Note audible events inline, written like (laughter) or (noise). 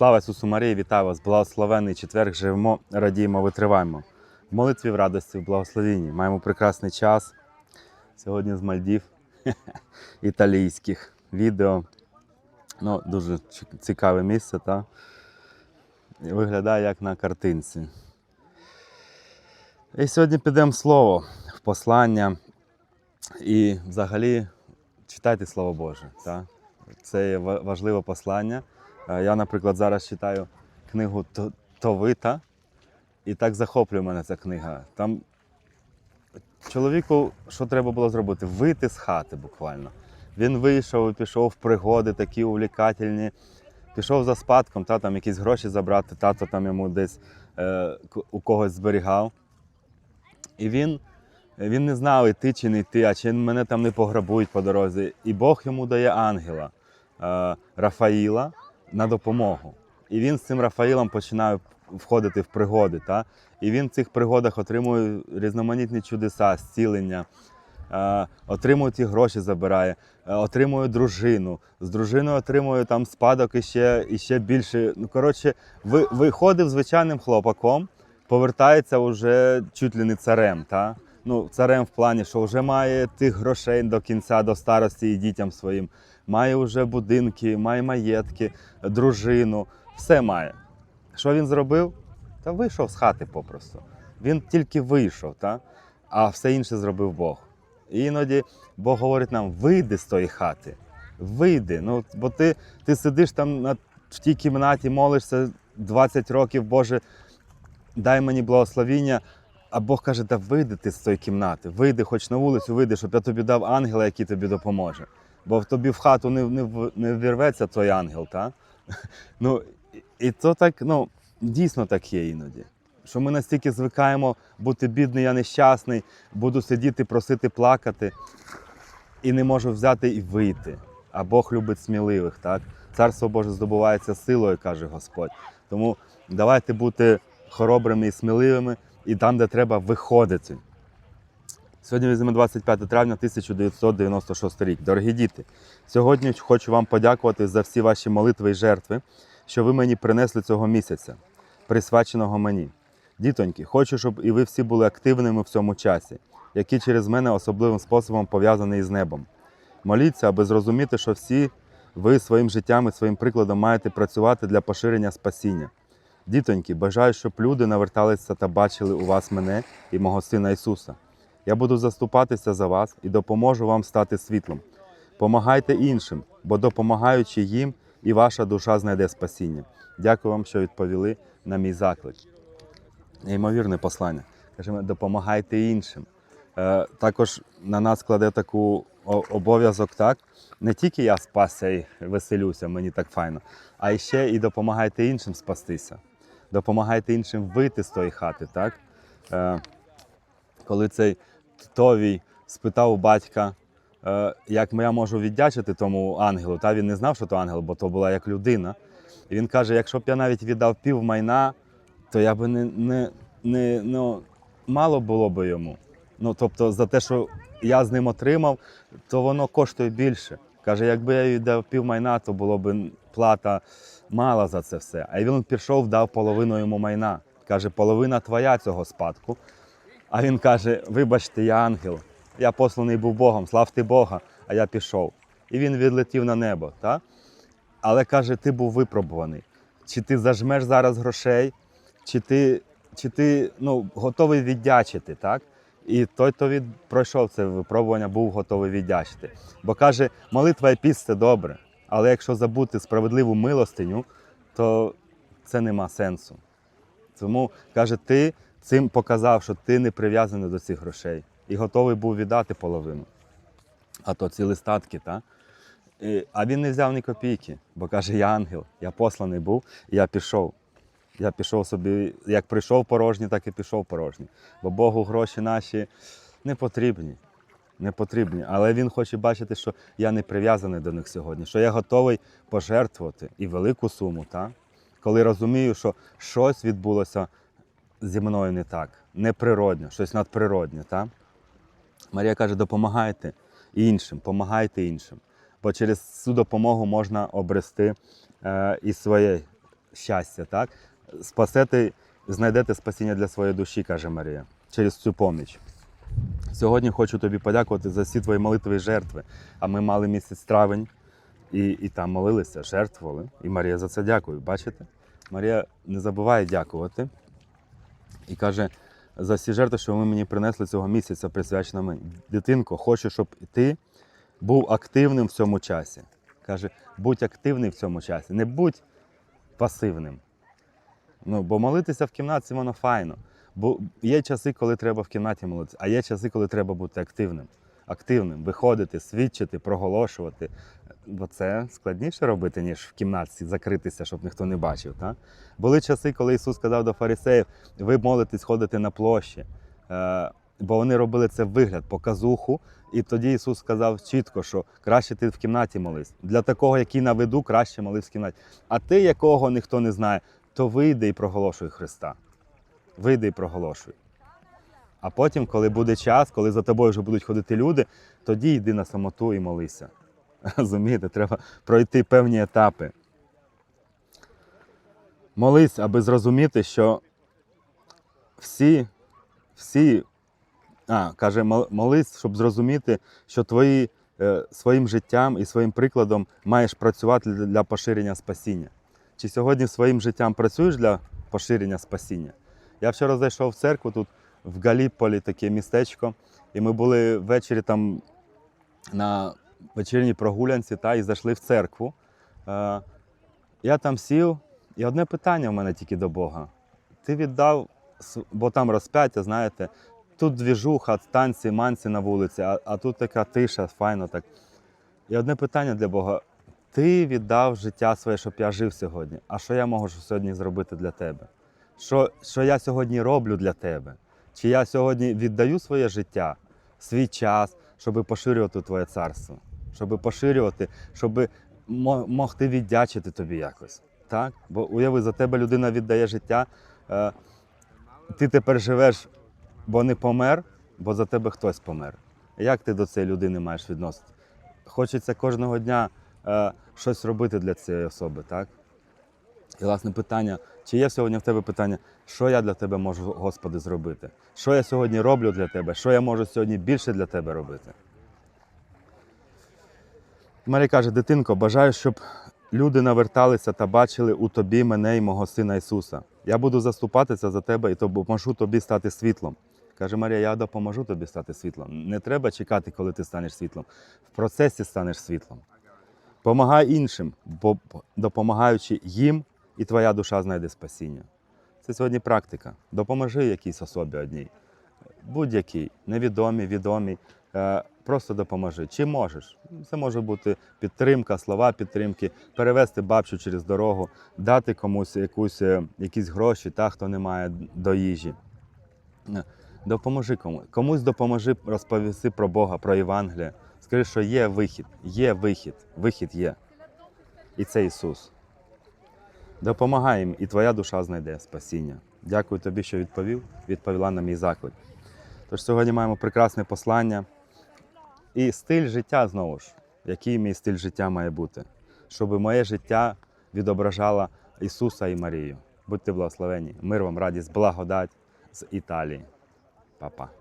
Слава Ісусу Марії, вітаю вас! Благословений четверг, живемо, радіємо, витриваємо. В молитві в радості, в благословенні. Маємо прекрасний час. Сьогодні з Мальдів (laughs) італійських відео. Ну, дуже цікаве місце, та? Виглядає як на картинці. І сьогодні підемо слово, в послання. І взагалі читайте Слово Боже. Та? Це є важливе послання. Е, Я, наприклад, зараз читаю книгу Товита, і так захоплює мене ця книга. Там чоловіку, що треба було зробити? Вийти з хати буквально. Він вийшов і пішов в пригоди такі увлікательні. Пішов за спадком, та, там якісь гроші забрати, тато там йому десь е, у когось зберігав. І він, він не знав, йти чи не йти, а чи мене там не пограбують по дорозі. І Бог йому дає ангела е, Рафаїла на допомогу. І він з цим Рафаїлом починає входити в пригоди. Та? І він в цих пригодах отримує різноманітні чудеса, зцілення, е, отримує ті гроші, забирає, е, отримує дружину. З дружиною отримує там спадок і ще, і ще більше. Ну, коротше, ви, виходив звичайним хлопаком, повертається вже чуть ли не царем. Та? Ну, царем в плані, що вже має тих грошей до кінця, до старості і дітям своїм. Має вже будинки, має маєтки, дружину, все має. Що він зробив? Та вийшов з хати попросту. Він тільки вийшов, та? а все інше зробив Бог. Іноді Бог говорить нам: вийди з тої хати, вийди. Ну, бо ти, ти сидиш там на, в тій кімнаті, молишся 20 років, Боже, дай мені благословіння. А Бог каже, та вийди ти з тої кімнати, вийди, хоч на вулицю, вийди, щоб я тобі дав ангела, який тобі допоможе. Бо тобі в хату не, не, не вірветься той ангел, та? (laughs) Ну, і то так, ну, дійсно так є іноді. Що ми настільки звикаємо бути бідний, я нещасний, буду сидіти, просити, плакати, і не можу взяти і вийти. А Бог любить сміливих, так? Царство Боже здобувається силою, каже Господь. Тому давайте бути хоробрими і сміливими, і там, де треба, виходити. Сьогодні візьмемо 25 травня 1996 рік. Дорогі діти, сьогодні хочу вам подякувати за всі ваші молитви і жертви, що ви мені принесли цього місяця, присвяченого мені. Дітоньки, хочу, щоб і ви всі були активними в цьому часі, який через мене особливим способом пов'язаний з небом. Моліться, аби зрозуміти, що всі ви своїм життям і своїм прикладом маєте працювати для поширення спасіння. Дітоньки, бажаю, щоб люди наверталися та бачили у вас мене і мого Сина Ісуса. Я буду заступатися за вас і допоможу вам стати світлом. Помагайте іншим, бо допомагаючи їм, і ваша душа знайде спасіння. Дякую вам, що відповіли на мій заклик. Неймовірне послання. Каже, допомагайте іншим. Е, також на нас кладе таку обов'язок, так? Не тільки я спасся і веселюся, мені так файно, а ще і допомагайте іншим спастися. Допомагайте іншим вийти з тої хати, так? Е, коли цей Товій спитав у батька, е, як я можу віддячити тому ангелу, та він не знав, що то ангел, бо то була як людина. І він каже: якщо б я навіть віддав пів майна, то я би не, не, не ну, мало було би йому. Ну, тобто, за те, що я з ним отримав, то воно коштує більше. Каже, якби я віддав пів майна, то було б плата мала за це все. А він пішов, дав половину йому майна. Каже, половина твоя цього спадку. А він каже: Вибачте, я ангел, я посланий був Богом, славте Бога, а я пішов. І він відлетів на небо. Та? Але каже, ти був випробуваний. Чи ти зажмеш зараз грошей, чи ти, чи ти ну, готовий віддячити, так? І той, хто від... пройшов це випробування, був готовий віддячити. Бо каже, молитва і піст це добре, але якщо забути справедливу милостиню, то це нема сенсу. Тому каже, ти цим показав, що ти не прив'язаний до цих грошей і готовий був віддати половину. А то ці листатки, та? І, а він не взяв ні копійки, бо каже, я ангел, я посланий був, і я пішов. Я пішов собі, як прийшов порожній, так і пішов порожній. Бо Богу гроші наші не потрібні. Не потрібні. Але він хоче бачити, що я не прив'язаний до них сьогодні, що я готовий пожертвувати і велику суму, та? коли розумію, що щось відбулося зі мною не так, неприродне, щось надприродне. Та? Марія каже, допомагайте іншим, допомагайте іншим. Бо через цю допомогу можна обрести е, і своє щастя, так? Спасете, знайдете спасіння для своєї душі, каже Марія, через цю поміч. Сьогодні хочу тобі подякувати за всі твої молитви і жертви. А ми мали місяць травень і, і там молилися, жертвували. І Марія за це дякує. Бачите? Марія не забуває дякувати і каже: за всі жертви, що ви мені принесли цього місяця, присвячено мені. Дитинко, хочу, щоб ти був активним в цьому часі. Каже, будь активний в цьому часі, не будь пасивним. Ну, бо молитися в кімнаті воно файно. Бо є часи, коли треба в кімнаті молитися, а є часи, коли треба бути активним. Активним, виходити, свідчити, проголошувати. Бо це складніше робити, ніж в кімнаті закритися, щоб ніхто не бачив. Так? Були часи, коли Ісус сказав до фарисеїв: ви молитесь ходити на площі. Е, бо вони робили це вигляд, показуху. І тоді Ісус сказав чітко, що краще ти в кімнаті молись. Для такого, який на виду, краще молись в кімнаті. А ти, якого ніхто не знає, то вийди і проголошуй Христа. Вийди і проголошуй. А потім, коли буде час, коли за тобою вже будуть ходити люди, тоді йди на самоту і молися. (laughs) Розумієте, треба пройти певні етапи. Молись, аби зрозуміти, що всі, всі, а, каже, мол- молись, щоб зрозуміти, що твої е, своїм життям і своїм прикладом маєш працювати для поширення спасіння. Чи сьогодні своїм життям працюєш для поширення спасіння? Я вчора зайшов в церкву тут в Галіполі таке містечко, і ми були ввечері там на вечірній прогулянці та, і зайшли в церкву. Е, я там сів, і одне питання в мене тільки до Бога. Ти віддав, бо там розп'яття, знаєте, тут двіжуха, танці, манці на вулиці, а, а тут така тиша, файно так. І одне питання для Бога. Ти віддав життя своє, щоб я жив сьогодні. А що я можу сьогодні зробити для тебе? Що, що я сьогодні роблю для тебе? Чи я сьогодні віддаю своє життя, свій час, щоб поширювати Твоє царство, щоб поширювати, щоб мо- могти віддячити тобі якось. Так? Бо уяви, за тебе людина віддає життя, е, ти тепер живеш, бо не помер, бо за тебе хтось помер. Як ти до цієї людини маєш відносити? Хочеться кожного дня е, щось робити для цієї особи, так? І власне питання, чи є сьогодні в тебе питання, що я для тебе можу, Господи, зробити? Що я сьогодні роблю для тебе? Що я можу сьогодні більше для тебе робити? Марія каже, дитинко, бажаю, щоб люди наверталися та бачили у тобі мене і мого сина Ісуса. Я буду заступатися за тебе і допоможу тобі стати світлом. Каже Марія, я допоможу тобі стати світлом. Не треба чекати, коли ти станеш світлом. В процесі станеш світлом. Помагай іншим, бо допомагаючи їм, і твоя душа знайде спасіння. Це сьогодні практика. Допоможи якійсь особі одній. Будь-якій, невідомій, відомій. Просто допоможи. Чи можеш? Це може бути підтримка, слова підтримки, перевести бабчу через дорогу, дати комусь якусь, е, якісь гроші, та, хто не має до їжі. Е, Допоможи комусь. Комусь допоможи розповісти про Бога, про Євангеліє. Скажи, що є вихід, є вихід, вихід є. І це Ісус. Допомагай їм, і твоя душа знайде спасіння. Дякую тобі, що відповів, відповіла на мій заклик. Тож сьогодні маємо прекрасне послання і стиль життя знову ж. Який мій стиль життя має бути? Щоб моє життя відображало Ісуса і Марію. Будьте благословені. Мир вам, радість, благодать з Італії. Па-па.